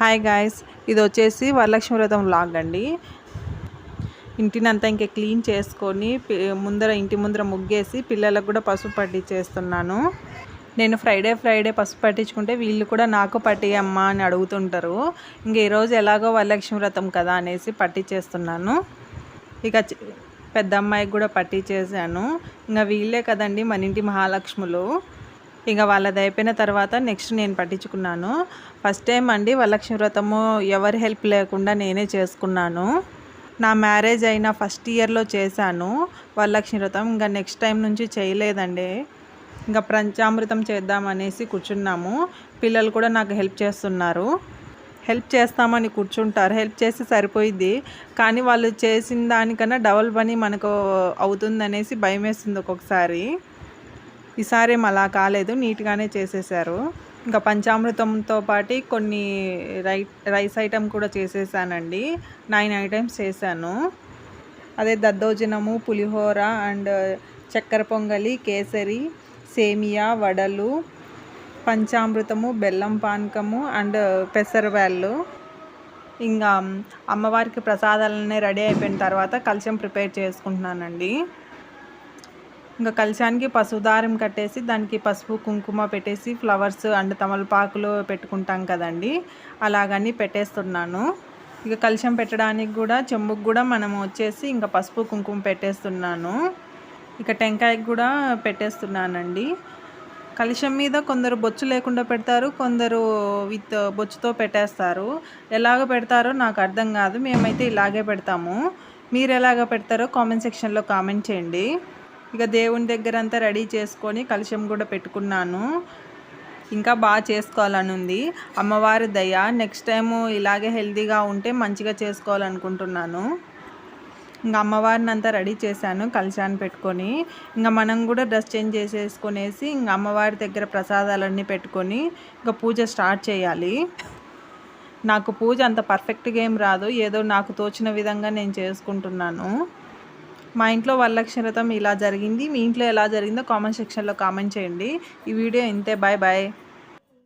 Hi guys ఇది వచ్చేసి వరలక్ష్మి వ్రతం వ్లాగ్ అండి. ఇంటినంతా ఇంకా క్లీన్ చేసుకొని ముందర ఇంటి ముందర ముగ్గేసి పిల్లలకు కూడా పసుపు పట్టించేస్తున్నాను నేను ఫ్రైడే ఫ్రైడే పసుపు పట్టించుకుంటే వీళ్ళు కూడా నాకు పట్టియమ్మా అని అడుగుతుంటారు. ఇంక ఈరోజు ఎలాగో వరలక్ష్మి వ్రతం కదా అనేసి పట్టించేస్తున్నాను ఇక పెద్ద అమ్మాయికి కూడా పట్టించేసాను ఇంకా వీళ్ళే కదండి మన ఇంటి మహాలక్ష్ములు. ఇక వాళ్ళది అయిపోయిన తర్వాత నెక్స్ట్ నేను పట్టించుకున్నాను. ఫస్ట్ టైం అండి వరలక్ష్మి వ్రతము ఎవరి హెల్ప్ లేకుండా నేనే చేసుకున్నాను. నా మ్యారేజ్ అయిన ఫస్ట్ ఇయర్లో చేశాను వరలక్ష్మి వ్రతం. ఇంకా నెక్స్ట్ టైం నుంచి చేయలేదండి. ఇంకా పంచామృతం చేద్దామనేసి కూర్చున్నాము. పిల్లలు కూడా నాకు హెల్ప్ చేస్తున్నారు. హెల్ప్ చేస్తామని కూర్చుంటారు. హెల్ప్ చేస్తే సరిపోయిద్ది. కానీ వాళ్ళు చేసిన దానికన్నా డబల్ పని మనకు అవుతుందనేసి భయం వేస్తుంది ఒక్కొక్కసారి. ఈసారి అలా కాలేదు నీట్గానే చేసేసారు. ఇంకా పంచామృతంతో పాటు కొన్ని రై రైస్ ఐటెం కూడా చేసేసానండి. నైన్ ఐటమ్స్ చేశాను. అదే దద్దోజనము పులిహోర అండ్ చక్కెర పొంగలి కేసరి సేమియా వడలు పంచామృతము బెల్లం పానకము అండ్ పెసరబ్యాళ్ళు ఇంకా అమ్మవారికి ప్రసాదాలన్నీ రెడీ అయిపోయిన తర్వాత కలశం ప్రిపేర్ చేసుకుంటున్నానండి. ఇంకా కలశానికి పసుపు దారం కట్టేసి దానికి పసుపు కుంకుమ పెట్టేసి ఫ్లవర్స్ అండ్ తమలపాకులు పెట్టుకుంటాం కదండి. అలాగని పెట్టేస్తున్నాను. ఇక కలశం పెట్టడానికి కూడా చెంబుకు కూడా మనం వచ్చేసి ఇంకా పసుపు కుంకుమ పెట్టేస్తున్నాను. ఇక టెంకాయకి కూడా పెట్టేస్తున్నానండి. కలశం మీద కొందరు బొచ్చు లేకుండా పెడతారు కొందరు విత్ బొచ్చుతో పెట్టేస్తారు. ఎలాగ పెడతారో నాకు అర్థం కాదు. మేమైతే ఇలాగే పెడతాము. మీరు ఎలాగ పెడతారో కామెంట్ సెక్షన్లో కామెంట్ చేయండి. ఇక దేవుని దగ్గర అంతా రెడీ చేసుకొని కలశం కూడా పెట్టుకున్నాను. ఇంకా బాగా చేసుకోవాలని ఉంది అమ్మవారి దయ. నెక్స్ట్ టైము ఇలాగే హెల్తీగా ఉంటే మంచిగా చేసుకోవాలనుకుంటున్నాను. ఇంకా అమ్మవారిని అంతా రెడీ చేశాను కలశాన్ని పెట్టుకొని. ఇంకా మనం కూడా డ్రెస్ చేంజ్ చేసేసుకునేసి ఇంకా అమ్మవారి దగ్గర ప్రసాదాలన్నీ పెట్టుకొని ఇంకా పూజ స్టార్ట్ చేయాలి. నాకు పూజ అంత పర్ఫెక్ట్గా ఏం రాదు. ఏదో నాకు తోచిన విధంగా నేను చేసుకుంటున్నాను. మా ఇంట్లో వరలక్ష్మి వ్రతం ఇలా జరిగింది. మీ ఇంట్లో ఎలా జరిగిందో కామెంట్ సెక్షన్లో కామెంట్ చేయండి. ఈ వీడియో ఇంతే. Bye bye.